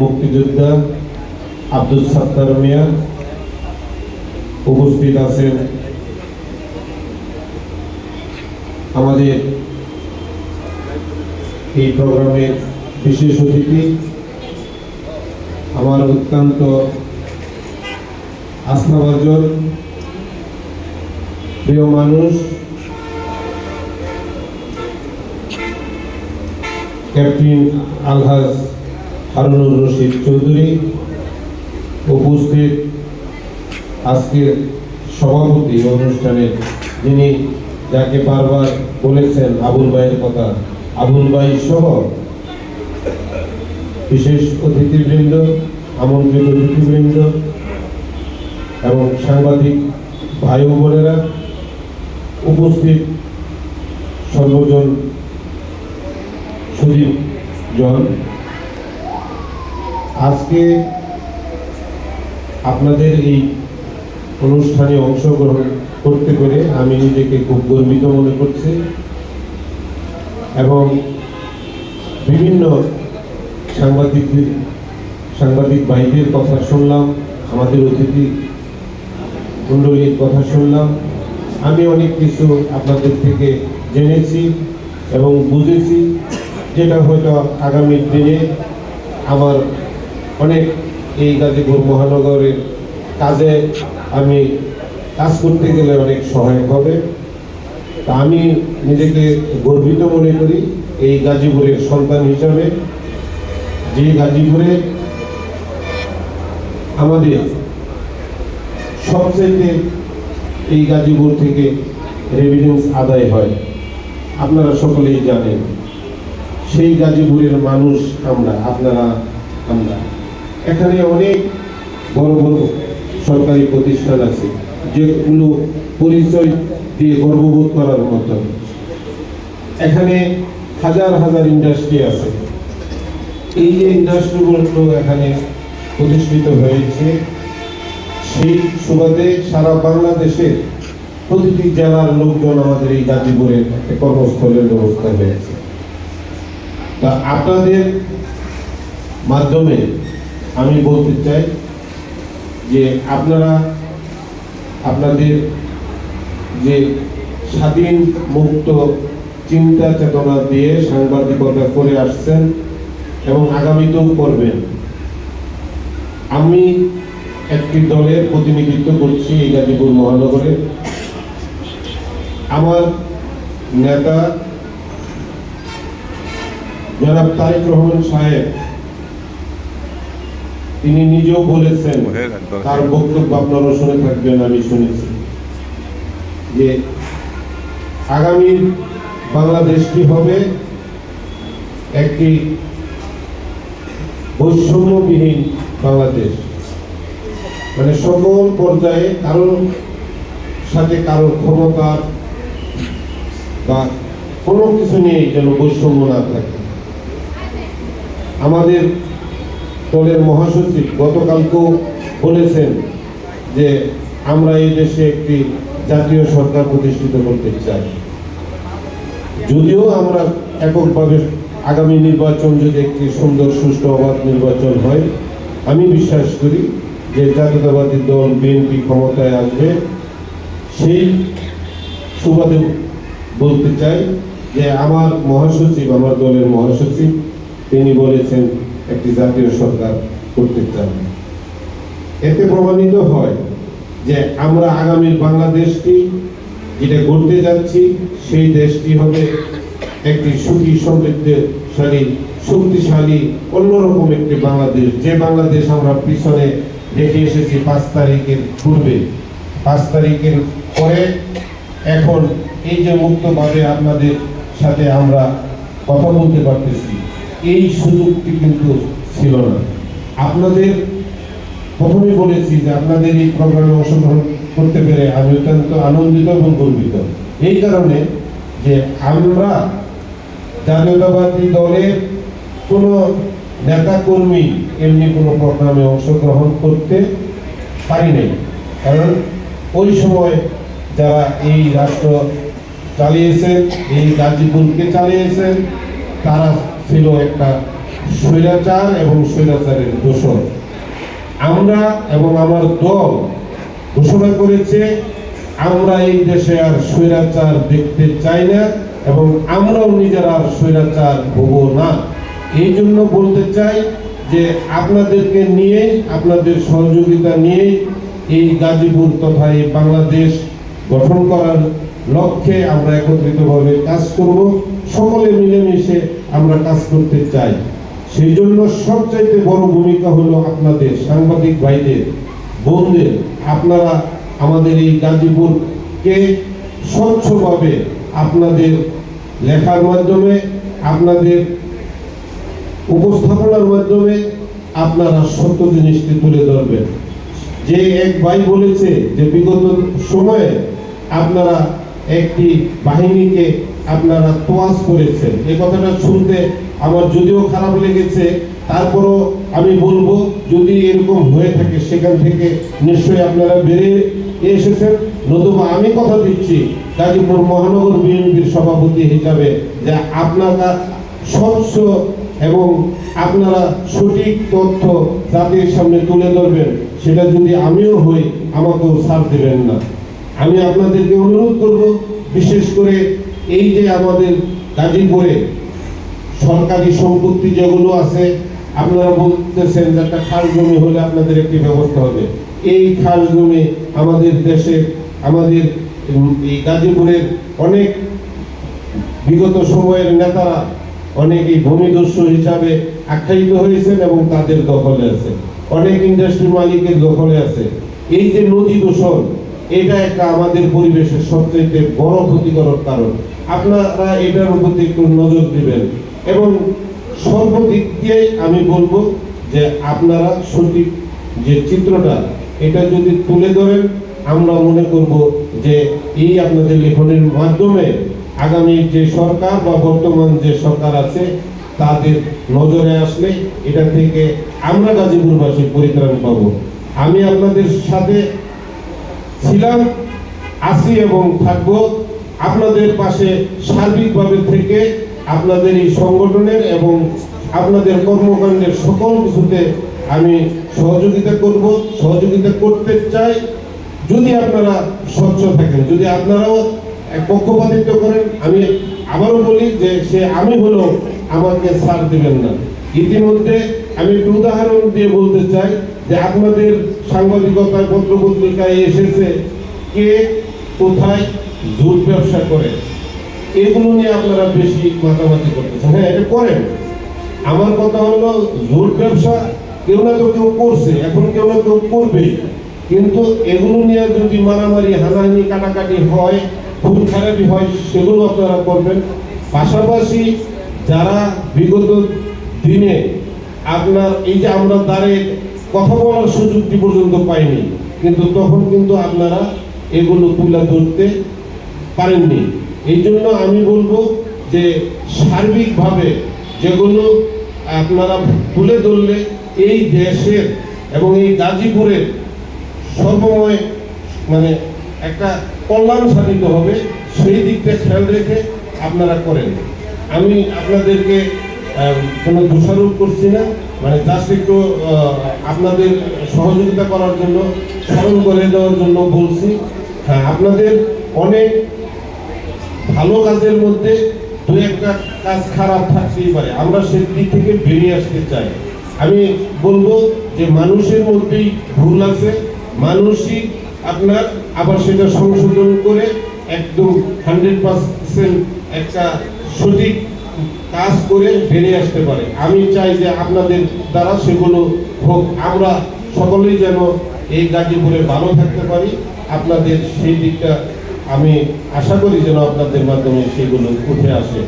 মুক্তিযোদ্ধা আব্দুল সাত্তার মিয়া উপস্থিত আছেন আমাদের এই প্রোগ্রামের বিশেষ অতিথি, আমার অত্যন্ত আস্থাভাজন প্রিয় মানুষ, ক্যাপ্টেন আলহাজ হারুনুর রশিদ চৌধুরী উপস্থিত আজকের সভাপতি অনুষ্ঠানের যিনি যাকে বারবার বলেছেন আবুল ভাইয়ের কথা, আবুল ভাই সহ বিশেষ অতিথিবৃন্দ, আমন্ত্রিত অতিথিবৃন্দ এবং সাংবাদিক ভাই বোনেরা উপস্থিত সর্বজন সুদীপ জন আজকে আপনাদের এই অনুষ্ঠানে অংশগ্রহণ করতে পেরে আমি নিজেকে খুব গর্বিত মনে করছি এবং বিভিন্ন সাংবাদিকদের, সাংবাদিক ভাইদের কথা শুনলাম, আমাদের অতিথি মণ্ডলীর কথা শুনলাম। আমি অনেক কিছু আপনাদের থেকে জেনেছি এবং বুঝেছি, যেটা হয়তো আগামী দিনে আমার অনেক এই গাজীপুর মহানগরের কাজে আমি কাজ করতে গেলে অনেক সহায়ক হবে। তা আমি নিজেকে গর্বিত মনে করি এই গাজীপুরের সন্তান হিসাবে। যে গাজীপুরে আমাদের সবচেয়ে এই গাজীপুর থেকে রেভিডেন্স আদায় হয়, আপনারা সকলেই জানেন। সেই গাজীপুরের মানুষ আমরা, আপনারা আমরা। এখানে অনেক বড় বড় সরকারি প্রতিষ্ঠান আছে, যেগুলো পরিচয় দিয়ে গর্ববোধ করার মতো। এখানে হাজার হাজার ইন্ডাস্ট্রি আছে। এই যে ইন্ডাস্ট্রিগুলো এখানে প্রতিষ্ঠিত হয়েছে, সেই সুবাদে সারা বাংলাদেশে প্রতিটি জেলার লোকজন আমাদের এই গাজীপুরে কর্মস্থলের ব্যবস্থা হয়েছে। তা আপনাদের মাধ্যমে আমি বলতে চাই যে আপনারা আপনাদের যে স্বাধীন মুক্ত চিন্তা চেতনা দিয়ে সাংবাদিকতা করে আসছেন এবং আগামীতেও করবেন, আমি একটি দলের প্রতিনিধিত্ব করছি এই গাজীপুর মহানগরে। আমার নেতা জনাব তারেক রহমান সাহেব তিনি নিজেও বলেছেন তার বক্তব্য আপনারা শুনে থাকবেন আমি শুনেছি। যে আগামী বাংলাদেশটি হবে একটি বৈষম্যবিহীন বাংলাদেশ। মানে সকল পর্যায়ে কারোর সাথে কারোর ক্ষমতার বা কোনো কিছু নিয়ে যেন বৈষম্য না থাকে। আমাদের দলের মহাসচিব গতকালকেও বলেছেন যে আমরা এই দেশে একটি জাতীয় সরকার প্রতিষ্ঠিত করতে চাই। যদিও আমরা এককভাবে আগামী নির্বাচন যদি একটি সুন্দর, সুষ্ঠু অবাধ নির্বাচন হয়, আমি বিশ্বাস করি যে জাতীয়তাবাদী দল বিএনপি ক্ষমতায় আসবে। সেই সুবাদে বলতে চাই যে আমার মহাসচিব, আমার দলের মহাসচিব, তিনি বলেছেন একটি জাতীয় সরকার করতে চান এতে প্রমাণিত হয় যে আমরা আগামী বাংলাদেশটি যেটা করতে যাচ্ছি, সেই দেশটি হবে একটি সুখী সমৃদ্ধশালী, শক্তিশালী, অন্যরকম একটি বাংলাদেশ। যে বাংলাদেশ আমরা পিছনে দেখে এসেছি পাঁচ তারিখের পূর্বে। পাঁচ তারিখের পরে এখন এই যে মুক্তভাবে আপনাদের সাথে আমরা কথা বলতে পারতেছি এই সুযোগটি কিন্তু ছিল না। আপনাদের প্রথমে বলেছি যে আপনাদের এই প্রোগ্রামে অংশগ্রহণ করতে পেরে আমি অত্যন্ত আনন্দিত এবং গর্বিত। এই কারণে যে আমরা জাতীয়তাবাদী দলের কোনো নেতাকর্মী এমনি কোনো প্রোগ্রামে অংশগ্রহণ করতে পারি নাই। কারণ ওই সময় যারা এই রাষ্ট্র চালিয়েছেন, এই গাজীপুরকে চালিয়েছেন, তারা ছিল একটা স্বৈরাচার এবং স্বৈরাচারের দোষর আমরা এবং আমার দল ঘোষণা করেছে, আমরা এই দেশে আর স্বৈরাচার দেখতে চাই না এবং আমরাও নিজেরা আর স্বৈরাচার হব না। এই জন্য বলতে চাই যে আপনাদেরকে নিয়ে, আপনাদের সহযোগিতা নিয়ে এই গাজীপুর তথা এই বাংলাদেশ গঠন করার লক্ষ্যে আমরা একত্রিতভাবে কাজ করব। সকলে মিলেমিশে আমরা কাজ করতে চাই। সেই জন্য সবচাইতে বড় ভূমিকা হলো আপনাদের সাংবাদিক ভাইদের, বোনদের। আপনারা আমাদের এই গাজীপুরকে স্বচ্ছভাবে আপনাদের লেখার মাধ্যমে, আপনাদের উপস্থাপনার মাধ্যমে আপনারা সত্য জিনিসটি তুলে ধরবেন। যে এক ভাই বলেছে যে, বিগত সময়ে আপনারা একটি বাহিনীকে আপনারা তোয়াজ করেছেন। এই কথাটা শুনতে আমার যদিও খারাপ লেগেছে, তারপরও আমি বলব, যদি এরকম হয়ে থাকে, সেখান থেকে নিশ্চয়ই আপনারা বেরিয়ে এসেছেন। নতুবা আমি কথা দিচ্ছি, গাজীপুর মহানগর বিএনপির সভাপতি হিসাবে, যে আপনারা স্বচ্ছ এবং আপনারা সঠিক তথ্য জাতির সামনে তুলে ধরবেন, সেটা যদি আমিও হই, আমাকেও ছাড় দেবেন না। আমি আপনাদেরকে অনুরোধ করব, বিশেষ করে এই যে আমাদের গাজীপুরে সরকারি সম্পত্তি যেগুলো আছে, আপনারা বলতেছেন যে একটা খাল জমি হলে আপনাদের একটি ব্যবস্থা হবে। এই খাল জমি আমাদের দেশে আমাদের এই গাজীপুরের অনেক বিগত সময়ের নেতারা অনেকেই ভূমিদস্যু হিসাবে আখ্যায়িত হয়েছেন এবং তাদের দখলে আছে। অনেক ইন্ডাস্ট্রি মালিকের দখলে আছে। এই যে নদী দূষণ এটা একটা আমাদের পরিবেশের সবচেয়ে বড় ক্ষতিকারক কারণ। আপনারা এটার প্রতি একটু নজর দিবেন। এবং সর্বদিক দিয়েই আমি বলব যে আপনারা সঠিক যে চিত্রটা, এটা যদি তুলে ধরেন, আমরা মনে করব যে এই আপনাদের লেখনের মাধ্যমে আগামী যে সরকার বা বর্তমান যে সরকার আছে, তাদের নজরে আসলে এটা থেকে আমরা গাজীপুরবাসী পরিত্রাণ পাবো। আমি আপনাদের সাথে ছিলাম, আছি এবং থাকব। আপনাদের পাশে সার্বিকভাবে থেকে আপনাদের এই সংগঠনের এবং আপনাদের কর্মকাণ্ডের সকল কিছুতে আমি সহযোগিতা করব, সহযোগিতা করতে চাই। যদি আপনারা স্বচ্ছ থাকেন, যদি আপনারাও পক্ষপাতিত্ব করেন, আমি আবারও বলি যে সে আমি হলেও আমাকে ছাড় দিবেন না। ইতিমধ্যে আমি একটু উদাহরণ দিয়ে বলতে চাই যে আপনাদের সাংবাদিকতায় পত্রপত্রিকায় এসেছে কে কোথায় জুট ব্যবসা করে। এগুলো নিয়ে আপনারা বেশি মাতামাতি করতেছেন। হ্যাঁ এটা করেন। আমার কথা হলো জুট ব্যবসা কেউ না তো কেউ করছে, এখন কেউ না কেউ করবেই কিন্তু এগুলো নিয়ে যদি মারামারি, হানাহানি, কাটাকাটি হয়, খুব খারাপই হয়, সেগুলো আপনারা করবেন। পাশাপাশি যারা বিগত দিনে আপনার এই যে আমরা দ্বারে কথা বলার সুযোগটি পর্যন্ত পাইনি। কিন্তু তখন কিন্তু আপনারা এগুলো তুলে ধরতে পারেননি। এই জন্য আমি বলব যে সার্বিকভাবে যেগুলো আপনারা তুলে ধরলে এই দেশের এবং এই গাজীপুরের সর্বময় মানে একটা কল্যাণ সাধিত হবে, সেই দিকটা খেয়াল রেখে আপনারা করেন। আমি আপনাদেরকে কোনো দোষারোপ করছি না। মানে জাস্ট একটু আপনাদের সহযোগিতা করার জন্য, স্মরণ করে দেওয়ার জন্য বলছি। হ্যাঁ আপনাদের অনেক ভালো কাজের মধ্যে দু একটা কাজ খারাপ থাকতেই পারে। আমরা সেই দিক থেকে বেরিয়ে আসতে চাই। আমি বলব যে মানুষের মধ্যেই ভুল আছে। মানুষই আপনার আবার সেটা সংশোধন করে একদম হান্ড্রেড পার্সেন্ট একটা সঠিক কাজ করে ফিরে আসতে পারে। আমি চাই যে আপনাদের দ্বারা সেগুলো হোক। আমরা সকলেই যেন এই গাজীপুরে ভালো থাকতে পারি। আপনাদের সেই দিকটা আমি আশা করি যেন আপনাদের মাধ্যমে সেগুলো উঠে আসে।